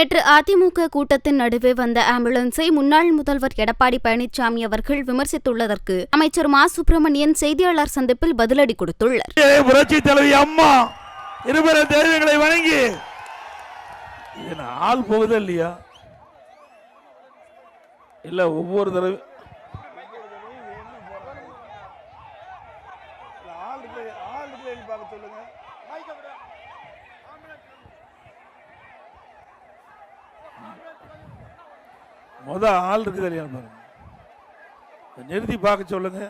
நேற்று அதிமுக கூட்டத்தின் நடுவே வந்த ஆம்புலன்ஸை முன்னாள் முதல்வர் எடப்பாடி பழனிசாமி அவர்கள் விமர்சித்துள்ளதற்கு அமைச்சர் மா சுப்பிரமணியன் செய்தியாளர் சந்திப்பில் பதிலடி கொடுத்துள்ளார் புரட்சி தலைவி அம்மா இருபெரும் தெய்வங்களை வணங்கி ஆள் போகுதா இல்லையா இல்ல ஒவ்வொரு தடவை முத ஆள் இருக்குது கல்யாணம் பாருங்க. நிறுத்தி பார்க்க சொல்லுங்க.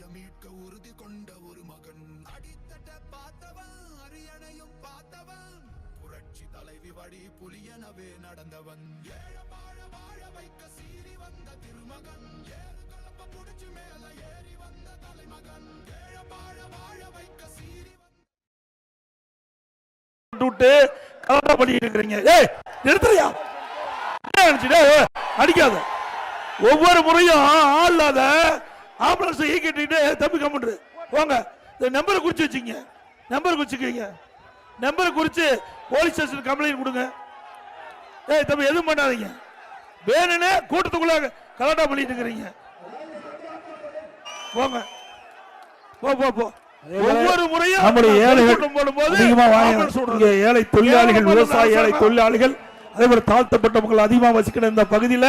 தாய மீட்க உறுதி கொண்ட ஒரு மகன். அடித்தட்ட பார்த்தவன் அரியணையும் பார்த்தவன். புரட்சி தலைவி வழி புலியனவே நடந்தவன். ஏழ வாழ வாழ வைக்க சீறி வந்த திருமகன். ஏறு கலப்ப புடிச்சு மேல ஏறி வந்த தலைமகன். ஏழ வாழ வாழ வைக்க சீறி விட்டு கலட்டா பண்ணிட்டு இருக்கிறீங்க. ஏய் நிறுத்துறியா? அடிக்காத. ஒவ்வொரு முறையும் ஆள் இல்லாத ஆம்புலன்ஸ் ஈக்கிட்டு தம்பி கம்முன்று போங்க. இந்த நம்பரை குறிச்சு வச்சுங்க நம்பர் குறிச்சுக்கீங்க நம்பரை குறிச்சு போலீஸ் ஸ்டேஷன் கம்ப்ளைண்ட் கொடுங்க. ஏய் தம்பி எதுவும் பண்ணாதீங்க. வேணும்னே கூட்டத்துக்குள்ள கலாட்டா பண்ணிட்டு இருக்கிறீங்க. போங்க. போ போ போ. ஒவ்வொரு முறையும் நம்முடைய ஏழைகள் போடும்போது ஏழை தொழிலாளிகள் விவசாய ஏழை தொழிலாளிகள் அதே போல தாழ்த்தப்பட்ட மக்கள் அதிகமா வசிக்கிற இந்த பகுதியில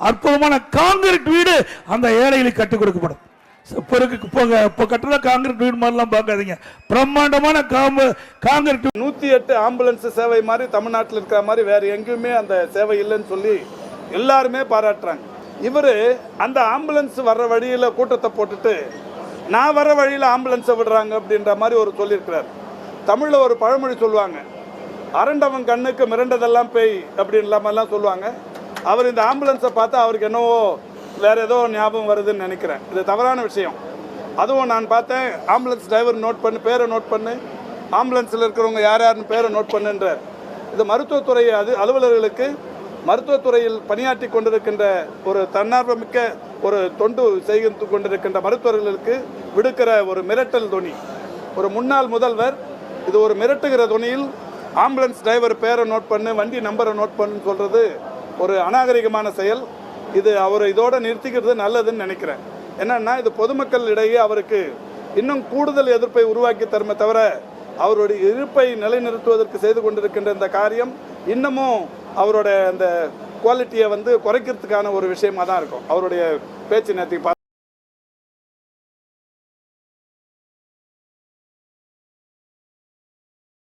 அற்புதமான காங்கிரீட் வீடு அந்த ஏழைகளுக்கு கட்டுக் கொடுக்கப்படும். இப்ப இருக்கு போங்க. இப்போ கட்டுற காங்கிரீட் வீடு மாதிரிலாம் பார்க்காதீங்க. பிரம்மாண்டமான காம்பு- காங்கிரீட் நூற்றி எட்டு ஆம்புலன்ஸ் சேவை மாதிரி தமிழ்நாட்டில் இருக்கிற மாதிரி வேறு எங்கேயுமே அந்த சேவை இல்லைன்னு சொல்லி எல்லாருமே பாராட்டுறாங்க. இவர் அந்த ஆம்புலன்ஸ் வர்ற வழியில் கூட்டத்தை போட்டுட்டு நான் வர வழியில் ஆம்புலன்ஸை விடுறாங்க அப்படின்ற மாதிரி ஒரு சொல்லியிருக்கிறார். தமிழில் ஒரு பழமொழி சொல்லுவாங்க. அரண்டவன் கண்ணுக்கு மிரண்டதெல்லாம் பேய் அப்படின்னு மாதிரிலாம் சொல்லுவாங்க. அவர் இந்த ஆம்புலன்ஸை பார்த்தா அவருக்கு என்னவோ வேறு ஏதோ ஞாபகம் வருதுன்னு நினைக்கிறேன். இது தவறான விஷயம். அதுவும் நான் பார்த்தேன் ஆம்புலன்ஸ் டிரைவர் நோட் பண்ணு பேரை நோட் பண்ணு ஆம்புலன்ஸில் இருக்கிறவங்க யார் யாருன்னு பேரை நோட் பண்ணுன்றார். இது மருத்துவத்துறை அது அலுவலர்களுக்கு மருத்துவத்துறையில் பணியாற்றி கொண்டிருக்கின்ற ஒரு தன்னார்வமிக்க ஒரு தொண்டு செய்து கொண்டிருக்கின்ற மருத்துவர்களுக்கு விடுக்கிற ஒரு மிரட்டல் துணி ஒரு முன்னாள் முதல்வர் இது ஒரு மிரட்டுகிற துணியில் ஆம்புலன்ஸ் டிரைவர் பேரை நோட் பண்ணு வண்டி நம்பரை நோட் பண்ணுன்னு சொல்கிறது ஒரு அநாகரிகமான செயல். இது அவர் இதோட நிறுத்திக்கிறது நல்லதுன்னு நினைக்கிறேன். என்னன்னா இது பொதுமக்கள் இடையே அவருக்கு இன்னும் கூடுதல் எதிர்ப்பை உருவாக்கி தருமே தவிர அவருடைய இருப்பை நிலைநிறுத்துவதற்கு செய்து கொண்டிருக்கின்ற இந்த காரியம் இன்னமும் அவரோட அந்த குவாலிட்டியை வந்து குறைக்கிறதுக்கான ஒரு விஷயமாக தான் இருக்கும். அவருடைய பேச்சு நேரத்துக்கு